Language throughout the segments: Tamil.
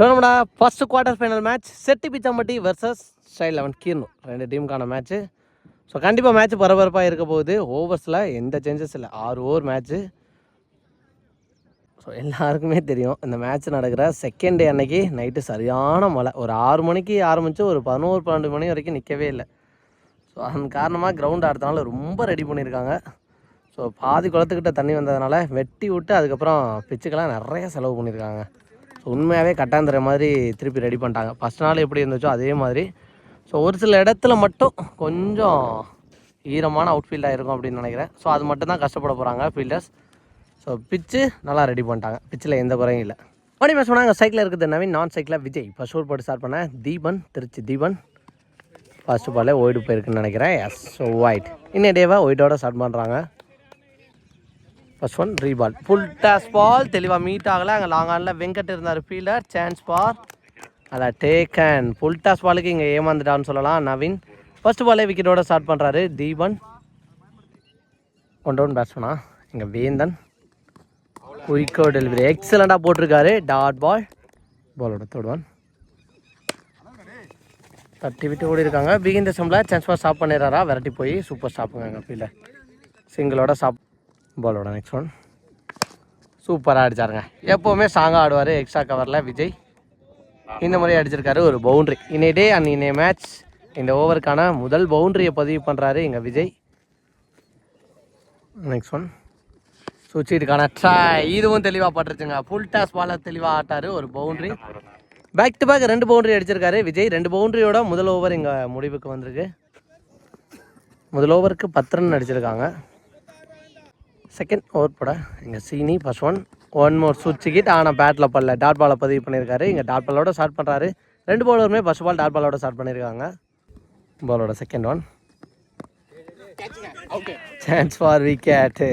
டோர்னமெண்டா first quarter final match Chetti Pichampatti versus style eleven கீர்னு ரெண்டு டீமுக்கான மேட்ச்சு ஸோ கண்டிப்பாக மேட்ச் பரபரப்பாக இருக்க போகுது. ஓவர்ஸில் எந்த சேஞ்சஸ் இல்லை. ஆறு ஓவர் மேட்ச்சு ஸோ எல்லாருக்குமே தெரியும் இந்த மேட்ச் நடக்கிற செகண்ட் டே அன்னைக்கு நைட்டு சரியான மழை. ஒரு ஆறு மணிக்கு ஆரம்பித்து ஒரு பதினோரு பன்னெண்டு மணி வரைக்கும் நிற்கவே இல்லை. ஸோ அதன் காரணமாக கிரவுண்ட் ஆடுறதுனால ரொம்ப ரெடி பண்ணியிருக்காங்க ஸோ பாதி குளத்துக்கிட்ட தண்ணி வந்ததுனால வெட்டி விட்டு அதுக்கப்புறம் பிச்சுக்கெல்லாம் நிறைய செலவு பண்ணியிருக்காங்க ஸோ உண்மையாகவே கட்டாந்துற மாதிரி திருப்பி ரெடி பண்ணிட்டாங்க. ஃபஸ்ட் நாள் எப்படி இருந்துச்சோ அதே மாதிரி. ஸோ ஒரு சில இடத்துல மட்டும் கொஞ்சம் ஈரமான அவுட்ஃபீல்டாக இருக்கும் அப்படின்னு நினைக்கிறேன். ஸோ அது மட்டும் தான் கஷ்டப்பட போகிறாங்க ஃபீல்டர்ஸ் ஸோ பிச்சு நல்லா ரெடி பண்ணிட்டாங்க. பிச்சில் எந்த குறையும் இல்லை. மணி மேட்ச் பண்ணாங்க. சைக்கிளில் இருக்குது நவீன் நான் சைக்கிளில் விஜய். இப்போ ஷூர் போட்டு ஸ்டார்ட் பண்ணேன் தீபன் திருச்சி தீபன். ஃபஸ்ட் பாலே ஒயிட் போயிருக்குன்னு நினைக்கிறேன். எஸ் ஸோ ஒயிட் இன்னும் டேவாக ஒயிட்டோட ஸ்டார்ட் பண்ணுறாங்க first one ரீபால் full toss ball தெளிவாக மீட் ஆகலை. அங்கே லாங் ஆனில் வெங்கட் இருந்தார். ஃபீல்டர் சான்ஸ் பார் அதில் டேக்கன் ஃபுல் டாஸ் பாலுக்கு இங்கே ஏமாந்துட்டான்னு சொல்லலாம். நவீன். ஃபர்ஸ்ட் பாலே விக்கெட்டோட ஸ்டார்ட் பண்ணுறாரு தீபன். ஒன் டவுன் பேட்ஸ்மனா இங்கே வேந்தன். குயிக்கோ டெலிவரி எக்ஸலண்ட்டாக போட்டிருக்காரு. டாட் பால் பாலோட தொடுவான் தட்டி விட்டு ஓடி இருக்காங்க பிகின் தசமில் சான்ஸ் ஃபார் ஸ்டாப் பண்ணிடுறாரா? விரட்டி போய் சூப்பர் ஸ்டாப்புங்க ஃபீல்டர் சிங்கிளோட ஸ்டாப் பாலோட நெக்ஸ்ட் ஒன் சூப்பராக அடிச்சாருங்க எப்போவுமே ஸ்ட்ராங்காக ஆடுவார் எக்ஸ்ட்ரா கவரில் விஜய். இந்த முறை அடிச்சிருக்காரு ஒரு பவுண்ட்ரி இன்னைய டே அண்ட் இன்னைய மேட்ச் இந்த ஓவருக்கான முதல் பவுண்ட்ரியை பதிவு பண்ணுறாரு எங்கள் விஜய். நெக்ஸ்ட் ஒன் சுவிட்சுக்கான ட்ரை இதுவும் தெளிவாக பட்டுருச்சுங்க. ஃபுல் டாஸ் பால தெளிவாக ஆட்டாரு ஒரு பவுண்ட்ரி பேக் டு பேக் ரெண்டு பவுண்டரி அடிச்சிருக்காரு விஜய். ரெண்டு பவுண்ட்ரியோட முதல் ஓவர் இங்கே முடிவுக்கு வந்திருக்கு. முதல் ஓவருக்கு பத்து ரன் அடிச்சிருக்காங்க. செகண்ட் ஓவர் போட. இங்கே Seeni first one one more சுவிட்சிக்கிட் ஆனால் பேட்டில் பல்ல. டாட் பாலை பதிவு பண்ணியிருக்காரு. இங்கே டாட் பாலோட ஸ்டார்ட் பண்ணுறாரு ரெண்டு பவுலருமே ஃபர்ஸ்ட் பால் டாட் பாலோட ஸ்டார்ட் பண்ணியிருக்காங்க. பாலோட second one chance for wicket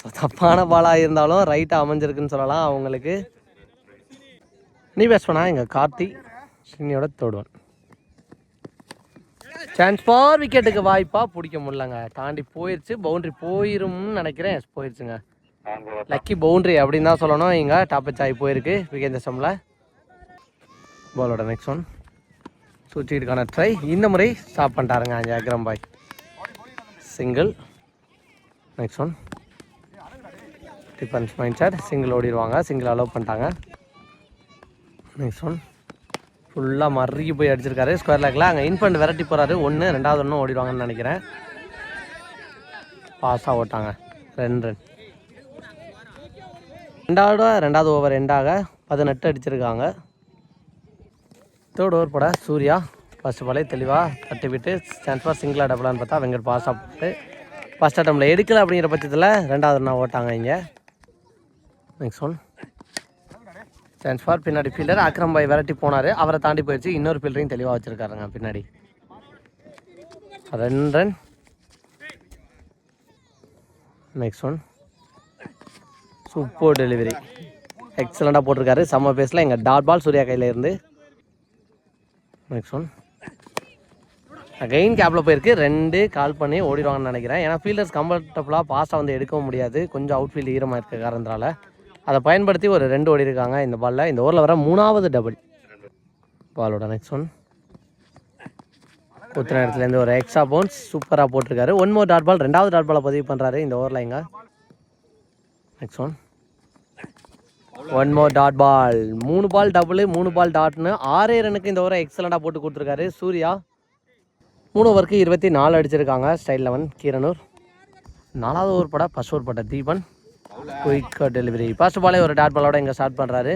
so தப்பான பாலாக இருந்தாலும் ரைட்டாக அமைஞ்சிருக்குன்னு சொல்லலாம் அவங்களுக்கு. நீ பேஸ் பண்ணா இங்கே கார்த்தி ஸ்ரீனியோட தொடுவன் சான்ஸ் ஃபார் விக்கெட்டுக்கு வாய்ப்பாக பிடிக்க முடியலங்க. தாண்டி போயிடுச்சு பவுண்டரி போயிரும்னு நினைக்கிறேன். போயிடுச்சுங்க லக்கி பவுண்ட்ரி அப்படின்னு தான் சொல்லணும். இங்கே டாப் ஆகி போயிருக்கு. விகேந்திர சம்மில் பாலோட நெக்ஸ்ட் ஒன் சுவிட்சுக்கான ட்ரை இந்த முறை ஸ்டாப் பண்ணிட்டாருங்க. அஞ்சு பாய். Single next one defence mind sir single ஓடிடுவாங்க. Single allow பண்ணிட்டாங்க. நெக்ஸ்ட் ஒன் ஃபுல்லாக மறுக்கி போய் அடிச்சிருக்காரு. ஸ்கொயர் லேக்கில் அங்கே இன்ஃபண்ட் விரட்டி போகிறாரு ஒன்று ரெண்டாவது ஒன்றும் ஓடிடுவாங்கன்னு நினைக்கிறேன். பாஸாக ஓட்டாங்க. ரெண்டு ரன் ரெண்டாவது ரெண்டாவது ஓவர் ரெண்டாக பதினெட்டு அடிச்சிருக்காங்க. தேர்ட் ஓவர் போட சூர்யா ஃபஸ்ட்டு பாலே தெளிவாக தட்டி விட்டு சான்ஸ் ஃபார் சிங்கிளாக டபுளான்னு பார்த்தா வெங்கட் பாஸ் ஆகிட்டு ஃபஸ்ட் அட்டம்ல எடுக்கலை அப்படிங்கிற பட்சத்தில் ரெண்டாவது ஒன்றா ஓட்டாங்க இங்கே. நெக்ஸ்ட் ஒன் சான்ஸ் ஃபார் பின்னாடி ஃபீல்டர் அக்ரம் பாய் விரட்டி போனார். அவரை தாண்டி போயிடுச்சு. இன்னொரு ஃபீல்டரையும் தெளிவாக வச்சுருக்காருங்க பின்னாடி. Run run next one super delivery எக்ஸலண்ட்டாக போட்டிருக்காரு. செம்ம பேஸில் எங்கள் டாட் பால் சூர்யா கையில் இருந்து. நெக்ஸ்ட் ஒன் அகைன் கேப்பில் போயிருக்கு. ரெண்டு கால் பண்ணி ஓடிடுவாங்கன்னு நினைக்கிறேன். ஏன்னா ஃபீல்டர்ஸ் கம்ஃபர்டபுளாக பாஸ்ட்டாக வந்து எடுக்கவும் முடியாது. கொஞ்சம் அவுட் ஃபீல்டு ஈரமாக இருக்க காரணத்தினால. அதை பயன்படுத்தி ஒரு ரெண்டு ஓடி இருக்காங்க இந்த பாலில். இந்த ஓவரில் வர மூணாவது டபுள் பாலோட நெக்ஸ்ட் ஒன் குத்துன இடத்துலேருந்து ஒரு எக்ஸ்ட்ரா பவுன்ஸ் சூப்பராக போட்டிருக்காரு. ஒன் மோர் டாட் பால் ரெண்டாவது டாட் பாலை பதிவு பண்ணுறாரு இந்த ஓவரில் இங்கே. Next one one more dot ball மூணு பால் டபுள் மூணு பால் டாட்னு ஆறே ரனுக்கு இந்த ஓவரை எக்ஸலண்ட்டாக போட்டு கொடுத்துருக்காரு. சூர்யா மூணு ஓவருக்கு இருபத்தி நாலு அடிச்சிருக்காங்க. Style eleven Keeranur. நாலாவது ஓவர் பட ஃபஸ்ட் ஓவர் பட்ட தீபன். குயிக் டெலிவரி ஃபர்ஸ்ட் பாலே ஒரு டாட் பாலோட இங்கே ஸ்டார்ட் பண்ணுறாரு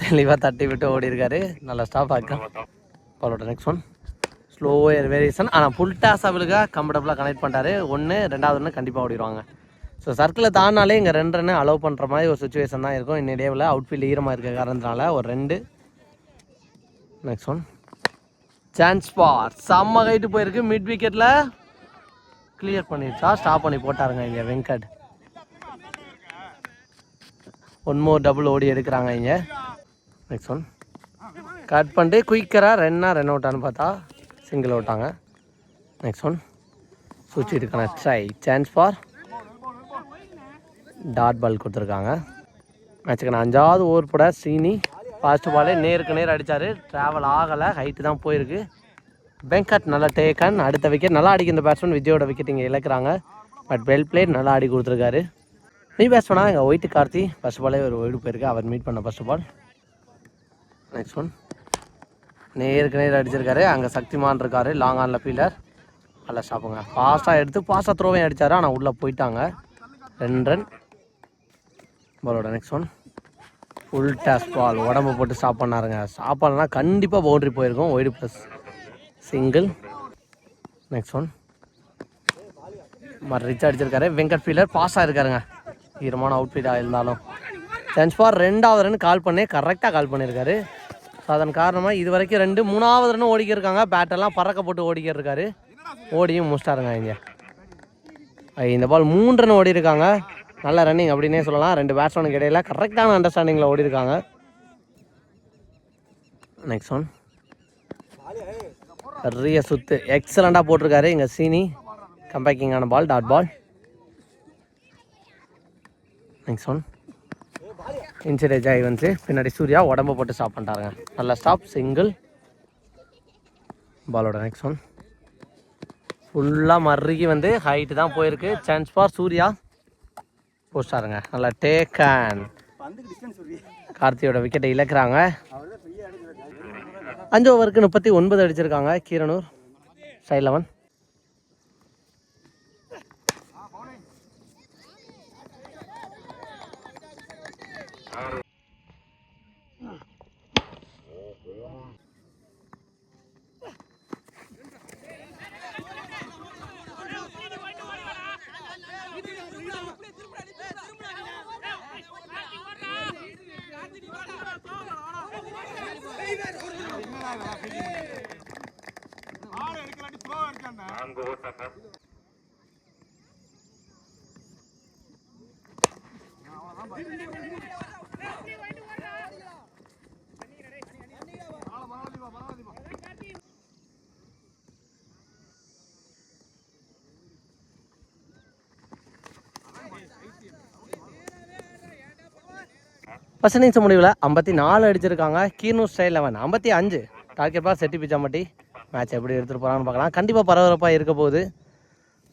தெளிவாக தட்டி விட்டு ஓடி இருக்காரு. நல்லா ஸ்டாப் ஆக்கம். பாலோட next one slow air variation ஆனால் ஃபுல் டாஸ் அவளுக்கு கம்ஃபர்டபுளாக கனெக்ட் பண்ணிட்டாரு. ஒன்று ரெண்டாவது ஒன்று கண்டிப்பாக ஓடிடுவாங்க. ஸோ சர்க்கிளை தாண்டினாலே இங்கே ரெண்டு ரன்னு அலோவ் பண்ணுற மாதிரி ஒரு சுச்சுவேஷன் தான் இருக்கும். இன்னைய டேவில் அவுட் ஃபீல்டு ஈரமாக இருக்க காரணத்தினால ஒரு ரெண்டு. நெக்ஸ்ட் ஒன் சான்ஸ் பார் செம்ம கைட்டு போயிருக்கு. மிட் விக்கெட்டில் கிளியர் பண்ணிடுச்சா ஸ்டாப் பண்ணி போட்டாருங்க இங்கே வெங்கட் ஒன் மோர் டபுள் ஓடி எடுக்கிறாங்க இங்கே. நெக்ஸ்ட் ஒன் கட் பண்ணிட்டு குயிக்கராக ரென்னா ரன் அவுட்டான்னு பார்த்தா சிங்கிள் அவுட்டாங்க நெக்ஸ்ட் ஒன் சுவிட்ச் இருக்கான try chance for dot ball கொடுத்துருக்காங்க. மேட்சுக்கு நான் அஞ்சாவது ஓவர் போட சீனி ஃபாஸ்ட் பாலே நேருக்கு நேர் அடித்தார் ட்ராவல் ஆகலை. ஹைட்டு தான் போயிருக்கு. வெங்கட் நல்லா டேக்கன் அடுத்த விக்கெட் நல்லா அடிக்க இந்த பேட்ஸ்மேன் விஜயோட விக்கெட் இங்கே இழக்கிறாங்க. பட் வெல் பிளேட் நல்லா ஆடி கொடுத்துருக்காரு. நீ பேட்ஸ்மேனா எங்கள் ஒயிட்டு கார்த்தி. ஃபர்ஸ்ட் பாலே ஒரு ஒயிடு போயிருக்கு. அவர் மீட் பண்ண ஃபர்ஸ்ட் பால் நெக்ஸ்ட் ஒன் நேருக்கு நேர் அடிச்சிருக்காரு. அங்கே சக்திமான் இருக்காரு. லாங் ஆனில் ஃபீல்டர் நல்லா ஸ்டாப்புங்க ஃபாஸ்ட்டாக எடுத்து ஃபாஸ்ட்டாக த்ரோவையும் அடித்தார் ஆனால் உள்ளே போயிட்டாங்க. ரெண்டு ரன் பாலோட next one full toss ball உடம்பு போட்டு ஸ்டாப் பண்ணாருங்க. ஸ்டாப் பண்ணால் கண்டிப்பாக பவுண்டரி போயிருக்கும். Wide plus single next one மாதிரி ரிச் அடிச்சிருக்காரு. வெங்கட் ஃபீல்டர் பாஸ் ஆகிருக்காருங்க ஈரமான அவுட் ஃபீல்டாக இருந்தாலும். சான்ஸ் ஃபார் ரெண்டாவது ரன் கால் பண்ணி கரெக்டாக கால் பண்ணியிருக்காரு. ஸோ அதன் காரணமாக இது வரைக்கும் ரெண்டு மூணாவது ரன் ஓடிக்கிருக்காங்க பேட்டெல்லாம் பறக்க போட்டு ஓடிக்கிருக்காரு ஓடியும் முடிச்சிட்டாருங்க இங்கே. இந்த பால் மூன்று ரன் ஓடி இருக்காங்க நல்ல ரன்னிங் அப்படின்னே சொல்லலாம். ரெண்டு பேட்ஸ்மேனுக்கு இடையில கரெக்டான அண்டர்ஸ்டாண்டிங்கில் ஓடி இருக்காங்க நெக்ஸ்ட் ஒன் நிறைய சுத்து. எக்ஸலண்டாக போட்டிருக்காரு இங்கே Seeni. கம்பேக்கிங்கான ball dot ball next one inside edge ஆகி வந்து பின்னாடி சூர்யா உடம்ப போட்டு ஸ்டாப் பண்ணிட்டாருங்க. நல்ல ஸ்டாப் சிங்கிள் பாலோட நெக்ஸ்ட் ஒன் ஃபுல்லாக மறுகி வந்து ஹைட்டு தான் போயிருக்கு. Chance for Surya. போஸ்டாருங்க நல்லா டேக்கன் கார்த்தியோட விக்கெட்டை இழக்கிறாங்க. அஞ்சு ஓவருக்கு முப்பத்தி ஒன்பது அடிச்சிருக்காங்க. Keeranur side eleven first innings முடிவில் ஐம்பத்தி நாலு அடிச்சிருக்காங்க. கீர்னூர் ஸ்டைல் லெவன் ஐம்பத்தி அஞ்சு. Target for Chetti Pichampatti. Match எப்படி எடுத்துகிட்டு போகிறான்னு பார்க்கலாம். கண்டிப்பாக பரபரப்பாக இருக்க போகுது.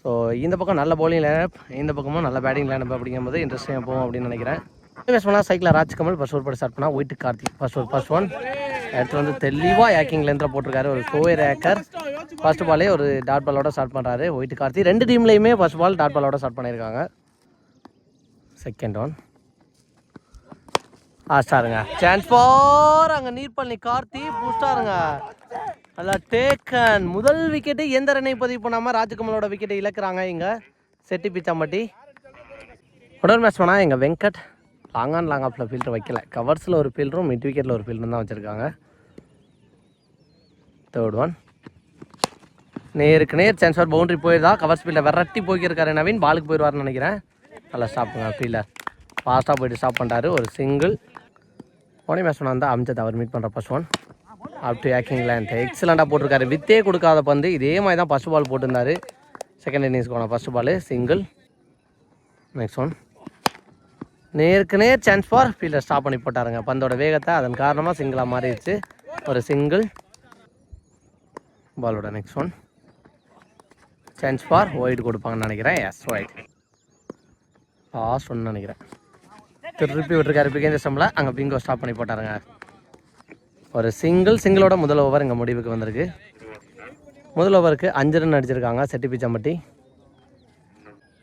ஸோ இந்த பக்கம் நல்ல போலிங் லேனப் இந்த பக்கமும் நல்ல பேட்டிங் லைனப் அப்படிங்கும்போது இன்ட்ரெஸ்டிங்காக போகும் அப்படின்னு நினைக்கிறேன். பேஸ் பண்ணால் சைக்கிளில் ராஜ்கமல் ஃபர்ஸ்ட் ஒரு படி ஸ்டார்ட் பண்ணால் ஒயிட் கார்த்திக் ஃபர்ஸ்ட் ஒரு ஃபர்ஸ்ட் ஒன் எடுத்து வந்து தெளிவாக ஏக்கிங் லென்த்தில் போட்டிருக்காரு ஒரு சோயர் ஏக்கர் ஃபர்ஸ்ட் பாலே ஒரு டாட் பாலோட ஸ்டார்ட் பண்ணுறாரு ஒயிட் கார்த்தி ரெண்டு டீம்லேயுமே ஃபர்ஸ்ட் பால் டாட் பாலோட ஸ்டார்ட் பண்ணியிருக்காங்க. செகண்ட் ஒன் ஆ ஸ்டாருங்க சான்ஸ் ஃபார் அங்கே நீர்பள்ளி கார்த்தி. பூஸ்டாருங்க நல்லா டேக்கன் முதல் விக்கெட்டு எந்த ரன்னை பதிவு பண்ணாமல் ராஜ்கமலோட விக்கெட்டை இழக்கிறாங்க இங்கே. செட்டி பிச்சாம்பட்டி. உடல் மேட்ச் பண்ணால் எங்கள் வெங்கட் லாங் ஆன் லாங் ஆஃபில் ஃபீல்டர் வைக்கல. கவர்ஸில் ஒரு ஃபீல்டரும் மிட் விக்கெட்டில் ஒரு ஃபீல்டரும் தான் வச்சுருக்காங்க. தேர்ட் ஒன் நேருக்கு நேர் சான்ஸ் ஃபார் பவுண்டரி போயிருந்தா கவர்ஸ் ஃபீல்டை விரட்டி போய்க்கிருக்காரு நவீன். பாலுக்கு போயிடுவார்னு நினைக்கிறேன். நல்லா ஸ்டாப்புங்க ஃபீல்டர் ஃபாஸ்ட்டாக போயிட்டு ஸ்டாப் பண்ணிட்டாரு. ஒரு சிங்கிள் போனி மேட்ச் வந்தால் அம்ஜத் அவர் மீட் பண்ணுற ஃபர்ஸ்ட் ஒன் அப் டு ஏக்கிங் எக்ஸலண்டாக எக்ஸலண்ட்டாக போட்டிருக்காரு. வித்தே கொடுக்காத பந்து. இதே மாதிரி தான் ஃபஸ்ட் பால் போட்டிருந்தாரு. செகண்ட் இன்னிங்ஸ் போன first ball single next one நேருக்கு நேர் சான்ஸ் ஃபார் ஃபீல்டர் ஸ்டாப் பண்ணி போட்டாருங்க. பந்தோட வேகத்தை அதன் காரணமாக சிங்கிளாக மாறிடுச்சு. ஒரு சிங்கிள் பாலோட next one chance for wide கொடுப்பாங்கன்னு நினைக்கிறேன். எஸ் ஒயிட் லாஸ்ட் ஒன்று நினைக்கிறேன். திருப்பி விட்டுருக்காரு. பிகேந்திர ஸ்டம்பில் அங்கே பிங்கோ ஸ்டாப் பண்ணி போட்டாருங்க. ஒரு சிங்கிள் சிங்கிளோட முதல் ஓவர் இங்கே முடிவுக்கு வந்திருக்கு. முதல் ஓவருக்கு அஞ்சு ரன் அடிச்சிருக்காங்க செட்டி பிச்சம்பட்டி.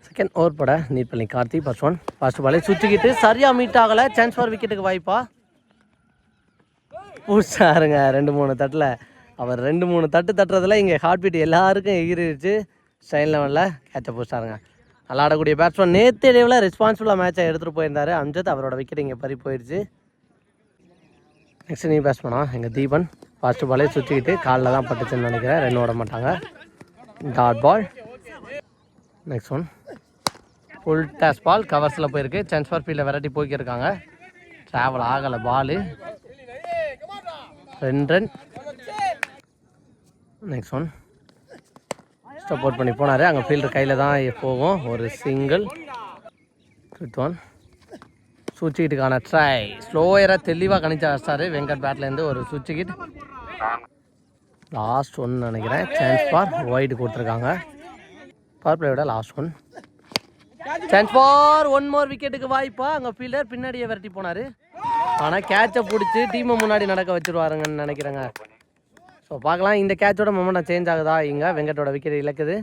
செகண்ட் ஓவர் பட நீட் பண்ணி கார்த்தி ஃபர்ஸ்ட் ஒன் ஃபர்ஸ்ட் பாலே சுற்றிக்கிட்டு சரியாக மீட் ஆகலை சான்ஸ் ஃபார் விக்கெட்டுக்கு வாய்ப்பா. பூச்சாருங்க ரெண்டு மூணு தட்டில். அவர் ரெண்டு மூணு தட்டு தட்டுறதுல இங்கே ஹார்ட் பீட் எல்லாருக்கும் எகிரிடுச்சு. ஸ்டைல் லெவலில் கேட்சை பூச்சாருங்க நல்லா ஆடக்கூடிய பேட்ஸ்மேன் நேற்று இடைவில் ரெஸ்பான்சிபிளாக மேட்சை எடுத்துகிட்டு போயிருந்தார். அம்ஜத் அவரோட விக்கெட் இங்கே பறி போயிடுச்சு நெக்ஸ்ட் நீ பேட்ஸ்மேனா எங்கள் தீபன் ஃபஸ்ட்டு பாலே சுற்றிக்கிட்டு காலில் தான் பட்டுச்சுன்னு நினைக்கிறேன். ரெண்டு ஓட மாட்டாங்க. Dot ball next one full toss ball கவர்ஸில் போயிருக்கு. சான்ஸ் ஃபார் ஃபீல்டில் வெரைட்டி போய்க்கிருக்காங்க ட்ராவல் ஆகலை பாலு ரெண்டு ரன் நெக்ஸ்ட் ஒன் சப்போர்ட் பண்ணி போனார். அங்கே ஃபீல்டர் கையில் தான் போகும். ஒரு சிங்கிள் ஃபிஃப்த் ஒன் சூச்சிக்கிட்டுக்கான ட்ரை ஸ்லோயராக தெளிவாக கணிச்சா வச்சாரு வெங்கட் பேட்லேருந்து ஒரு சூச்சிக்கிட். லாஸ்ட் ஒன் நினைக்கிறேன். சான்ஸ் ஃபார் ஒயிட் கொடுத்துருக்காங்க. Power பிளேயோட last one chance for one more விக்கெட்டுக்கு வாய்ப்பா. அங்கே ஃபீல்டர் பின்னாடியே விரட்டி போனார். ஆனால் கேட்சை பிடிச்சி டீமை முன்னாடி நடக்க வச்சுருவாருங்கன்னு நினைக்கிறேங்க. ஸோ பார்க்கலாம். இந்த கேட்சோட மொமெண்டம் சேஞ்ச் ஆகுதா? இங்கே வெங்கட்டோட விக்கெட் இழக்குது.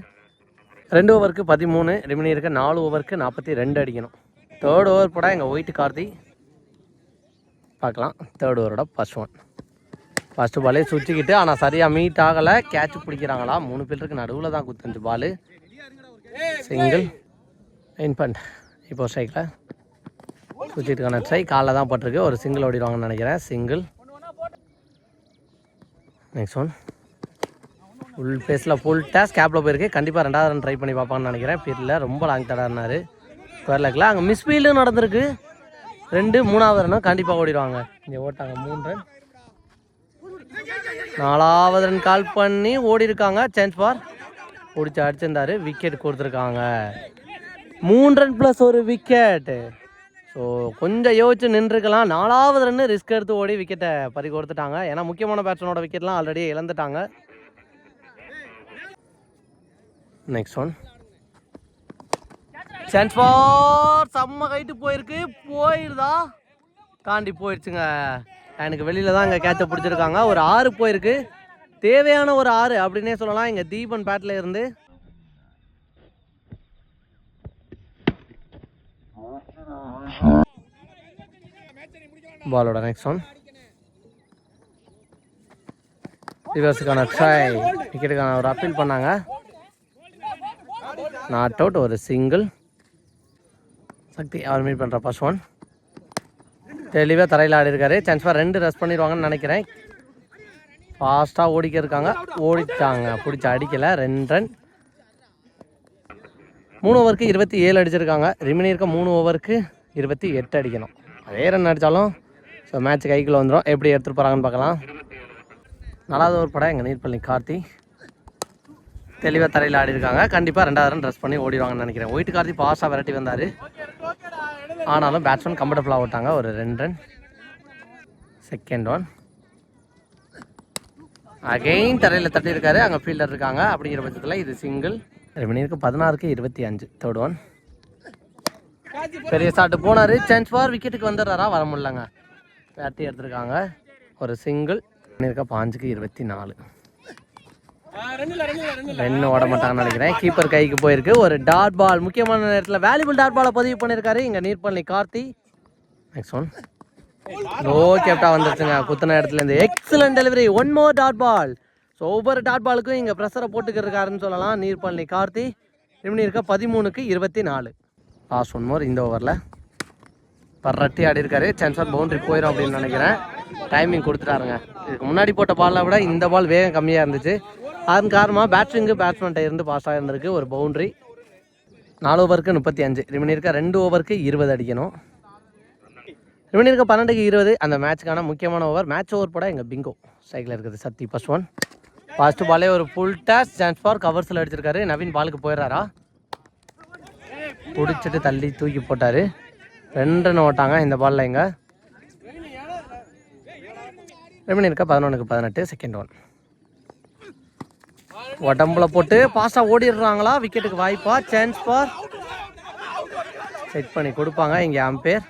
ரெண்டு ஓவருக்கு பதிமூணு. ரிமினி இருக்க நாலு ஓவருக்கு நாற்பத்தி ரெண்டு அடிக்கணும். தேர்ட் ஓவர் போட எங்கள் ஒயிட் கார்த்தி. பார்க்கலாம். தேர்ட் ஓவரோட ஃபர்ஸ்ட் ஒன் ஃபஸ்ட்டு பாலே சுற்றிக்கிட்டு ஆனால் சரியாக மீட் ஆகலை. கேட்ச் பிடிக்கிறாங்களா? மூணு பேருக்கு நடுவில் தான் குத்துஞ்சு பால் சிங்கிள் இன்பண்ட் இப்போ ஸ்ட்ரைக்கில் சுற்றிட்டுக்கான ட்ரை காலில் தான் பட்டிருக்கு. ஒரு சிங்கிள் ஓடிடுவாங்கன்னு நினைக்கிறேன். சிங்கிள் நெக்ஸ்ட் ஒன் ஃபுல் ஃபேஸில் ஃபுல் டேஸ் கேப்பில் போயிருக்கு. கண்டிப்பாக ரெண்டாவது ரன் ட்ரை பண்ணி பார்ப்பான்னு நினைக்கிறேன். பீரியடில் ரொம்ப லாங் தடாருனாரு ஸ்கொயர் அங்கே மிஸ்ஃபீல்டும் நடந்திருக்கு. ரெண்டு மூணாவது ரன்னும் கண்டிப்பாக ஓடிடுவாங்க. இங்கே ஓட்டாங்க. மூணு ரன் நாலாவது ரன் கால் பண்ணி ஓடி இருக்காங்க சான்ஸ் பார் பிடிச்சி அடிச்சிருந்தாரு. விக்கெட் கொடுத்துருக்காங்க. மூணு ரன் ப்ளஸ் ஒரு விக்கெட்டு ஸோ கொஞ்சம் யோசிச்சு நின்றுக்கலாம் நாலாவது ரன்னு ரிஸ்க் எடுத்து ஓடி விக்கெட்டை பறி கொடுத்துட்டாங்க. ஏன்னா முக்கியமான பேட்ஸ்மேனோட விக்கெட்லாம் ஆல்ரெடி இழந்துட்டாங்க. நெக்ஸ்ட் ஒன் சான்ஸ் ஃபார் செம்ம கைட்டு போயிருக்கு. போயிருதா? தாண்டி போயிடுச்சுங்க. எனக்கு வெளியில தான் இங்கே கேட்ச பிடிச்சிருக்காங்க. ஒரு ஆறு போயிருக்கு. தேவையான ஒரு ஆறு அப்படின்னே சொல்லலாம். இங்கே தீபன் பேட்டில் இருந்து. பாலோட நெக்ஸ்ட் ஒன் ரிவர்ஸுக்கான ட்ரை விக்கெட்டுக்கான ஒரு அப்பீல் பண்ணாங்க. நாட் அவுட் ஒரு சிங்கிள் சக்தி அவர் மீட் பண்ணுற ஃபர்ஸ்ட் ஒன் தெளிவாக தரையில் ஆடி இருக்காரு. சான்ஸ் ஃபார் ரெண்டு ரெஸ்ட் பண்ணிடுவாங்கன்னு நினைக்கிறேன். ஃபாஸ்ட்டாக ஓடிக்க இருக்காங்க ஓடிட்டாங்க. பிடிச்சி அடிக்கலை. ரெண்டு ரன் மூணு ஓவருக்கு இருபத்தி ஏழு அடிச்சிருக்காங்க. ரிமினி இருக்க மூணு ஓவருக்கு இருபத்தி எட்டு அடிக்கணும். அதே ரன் அடித்தாலும் ஸோ மேட்ச் கைக்குள்ளே வந்துடும் எப்படி எடுத்துகிட்டு போகிறாங்கன்னு பார்க்கலாம். நல்லாத ஒரு படம் எங்கள் நீர்பள்ளி கார்த்தி. தெளிவாக தரையில் ஆடி இருக்காங்க. கண்டிப்பாக ரெண்டாவது ரன் ட்ரெஸ் பண்ணி ஓடிடுவாங்கன்னு நினைக்கிறேன். ஒயிட் கார்த்தி பாஸாக விரட்டி வந்தார். ஆனாலும் பேட்ஸ்மேன் கம்ஃபர்டபுளாக ஓட்டாங்க ஒரு ரெண்டு ரன் செகண்ட் ஒன் அகெயின் தரையில் தட்டியிருக்காரு அங்கே ஃபீல்டர் இருக்காங்க. அப்படிங்கிற பட்சத்தில் இது சிங்கிள் ரெமினிருக்கு பதினாறுக்கு இருபத்தி அஞ்சு. தேர்ட் ஒன் பெரிய ஸ்டார்ட் போனார். சான்ஸ் ஃபார் விக்கெட்டுக்கு வந்துடுறாரா? வர முடியலங்க. பேட்டி எடுத்திருக்காங்க. ஒரு சிங்கிள் இருக்க பாஞ்சுக்கு இருபத்தி நாலு. ரன் ஓட மாட்டாங்கன்னு நினைக்கிறேன். கீப்பர் கைக்கு போயிருக்கு. ஒரு டாட் பால் முக்கியமான நேரத்தில் வேல்யூபிள் டாட் பாலை பதிவு பண்ணியிருக்காரு இங்கே நீர்பள்ளி கார்த்தி. நெக்ஸ்ட் ஒன் ஓ கேப்டா வந்துருச்சுங்க. குத்துன இடத்துல இருந்து. Excellent delivery one more dot ball so ஒவ்வொரு டாட் பாலுக்கும் இங்கே ப்ரெஷரை போட்டுக்கிருக்காருன்னு சொல்லலாம். நீர்பள்ளி கார்த்தி. இப்படி இருக்க பதிமூணுக்கு இருபத்தி நாலு லாஸ்ட் ஒன் மோர் இந்த ஓவரில் பர்ரட்டி ஆடி இருக்காரு சான்சர் பவுண்டரி போயிடும் அப்படின்னு நினைக்கிறேன். டைமிங் கொடுத்துட்டாருங்க. இதுக்கு முன்னாடி போட்ட பாலை விட இந்த பால் வேகம் கம்மியாக இருந்துச்சு. அதன் காரணமாக பேட்ஸ்விங்கு பேட்ஸ்மேன்ட்டை இருந்து பாஸ் ஆகிருந்திருக்கு ஒரு பவுண்டரி நாலு ஓவருக்கு முப்பத்தி அஞ்சு. ரிமினி இருக்க ரெண்டு ஓவருக்கு இருபது அடிக்கணும். ரிமினி இருக்க பன்னெண்டுக்கு இருபது. அந்த மேட்ச்க்கான முக்கியமான ஓவர் மேட்ச் ஓவர் போட எங்கள் பிங்கோ. சைக்கிள் இருக்குது சத்தி ஃபஸ்ட் ஒன் ஃபர்ஸ்ட் பாலே ஒரு ஃபுல் டேஸ் சான்ஸ் ஃபார் கவர்ஸில் அடிச்சிருக்காரு. நவீன் பாலுக்கு போயிடுறாரா? பிடிச்சிட்டு தள்ளி தூக்கி போட்டார். ரெண்டுன்னு ஓட்டாங்க இந்த பாலில் எங்கே ரெண்டு மணி இருக்கா பதினொன்றுக்கு பதினெட்டு செகண்ட் ஒன் உடம்புல போட்டு பாஸ்டா ஓடிடுறாங்களா? விக்கெட்டுக்கு வாய்ப்பா சான்ஸ் ஃபார் செக் பண்ணி கொடுப்பாங்க. இங்கே அம்பேர்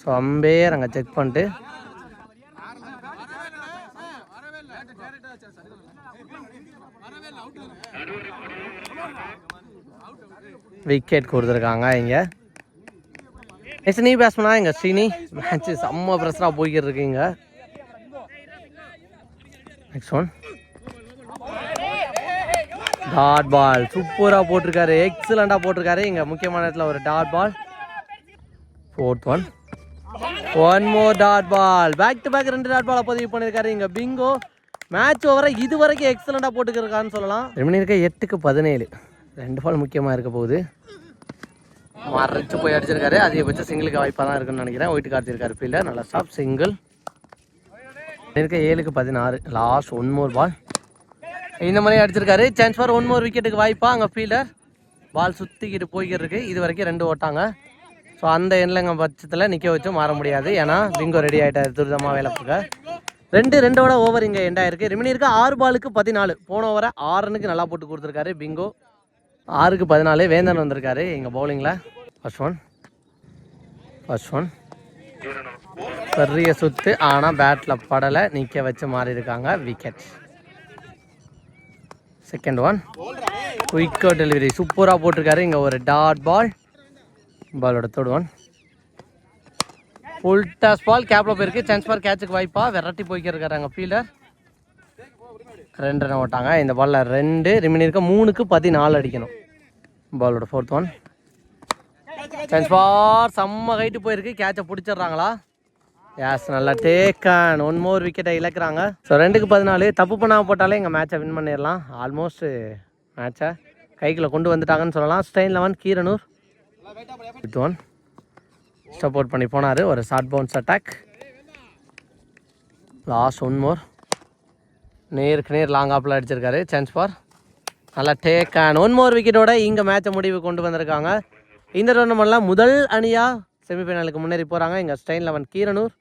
ஸோ அம்பேர் அங்கே செக் பண்ணிட்டு. விக்கெட் கொடுத்துருக்காங்க இங்கே. நெக்ஸ்ட் நீ பேட்ஸ்மனா எங்கள் ஸ்ரீனி மேட்ச்சு செம்ம ப்ரெஷராக போய்கிட்டு இருக்கீங்க நெக்ஸ்ட் ஒன் டாட் பால் சூப்பராக போட்டிருக்காரு எக்ஸலண்ட்டாக போட்டிருக்காரு. இங்கே முக்கியமான இடத்துல ஒரு dot ball fourth one one more dot ball back to back ரெண்டு டாட் பாலை பதிவு பண்ணியிருக்காரு. இங்கே பிங்கோ மேட்ச் ஓவரை இது வரைக்கும் எக்ஸலண்ட்டாக போட்டுக்கிருக்கான்னு சொல்லலாம். ரெமனி இருக்க எட்டுக்கு பதினேழு. ரெண்டு பால் முக்கியமாக இருக்க போகுது. மறைச்சு போய் அடிச்சிருக்காரு. அதிகபட்சம் சிங்கிளுக்கு வாய்ப்பாக தான் இருக்குன்னு நினைக்கிறேன் ஒயிட் கார்த்திருக்காரு ஃபீல்டர் நல்லா ஸ்டாப் சிங்கிள் இருக்க ஏழுக்கு பதினாறு. லாஸ்ட் ஒன் மோர் பால் இந்த மாதிரி அடிச்சிருக்காரு. சான்ஸ் ஃபார் ஒன் மோர் விக்கெட்டுக்கு வாய்ப்பா அங்கே ஃபீல்டர் பால் சுற்றிக்கிட்டு போய்கிட்டு இருக்கு இது வரைக்கும் ரெண்டு ஓட்டாங்க. ஸோ அந்த எண்ணிலங்க பட்சத்தில் நிற்க வச்சு மாற முடியாது. ஏன்னா பிங்கோ ரெடி ஆகிட்டாரு துரிதமாக வேலை பார்க்க. ரெண்டு ரெண்டோட ஓவர் இங்கே எண்டாயிருக்கு ரிமினி இருக்கு ஆறு பாலுக்கு பதினாலு. போன ஓவரை ஆறுனுக்கு நல்லா போட்டு கொடுத்துருக்காரு. பிங்கோ ஆறுக்கு பதினாலு வேந்தன் வந்திருக்காரு எங்கள் பவுலிங்கில் ஃபர்ஸ்ட் ஒன் ஃபர்ஸ்ட் ஒன் பெரிய சுத்து ஆனால் பேட்டில் படலை நிற்க வச்சு மாறி இருக்காங்க விக்கெட் செகண்ட் ஒன் குயிக்கோ டெலிவரி சூப்பராக போட்டிருக்காரு இங்கே ஒரு டாட் பால் பாலோட third one full toss ball கேப்பில் போயிருக்கு சான்ஸ் பார் கேட்சுக்கு வாய்ப்பாக விரட்டி போய்க்கிருக்காரு அங்கே ஃபீல்டர் ரெண்டு ரன் ஓட்டாங்க. இந்த பாலில் ரெண்டு ரிமினி இருக்க மூணுக்கு பதினாலு அடிக்கணும். பாலோட ஃபோர்த் ஒன் சான்ஸ் ஃபார் செம்ம ஹைட்டு போயிருக்கு. கேட்சை பிடிச்சிடுறாங்களா? யாஸ் நல்லா டேக்கன் ஒன் மோர் விக்கெட்டை இழக்கிறாங்க. ஸோ ரெண்டுக்கு பதினாலு. தப்பு பண்ணாமல் போட்டாலே எங்கள் மேட்சை வின் பண்ணிடலாம். ஆல்மோஸ்ட் மேட்சை கைக்குள்ளே கொண்டு வந்துட்டாங்கன்னு சொல்லலாம். Style eleven Keeranur. With one support பண்ணி போனார். ஒரு short bounce attack last one more நேருக்கு நேர் லாங் ஆப்பில் அடிச்சிருக்காரு. சான்ஸ் ஃபார் நல்லா டேக் அண்ட் ஒன் மோர் விக்கெட்டோட இங்கே மேட்சை முடிவு கொண்டு வந்திருக்காங்க. இந்த டோர்னமெண்ட்டில் முதல் அணியாக செமிஃபைனலுக்கு முன்னேறி போகிறாங்க இங்கே ஸ்டெயின் லெவன் கீரனூர்.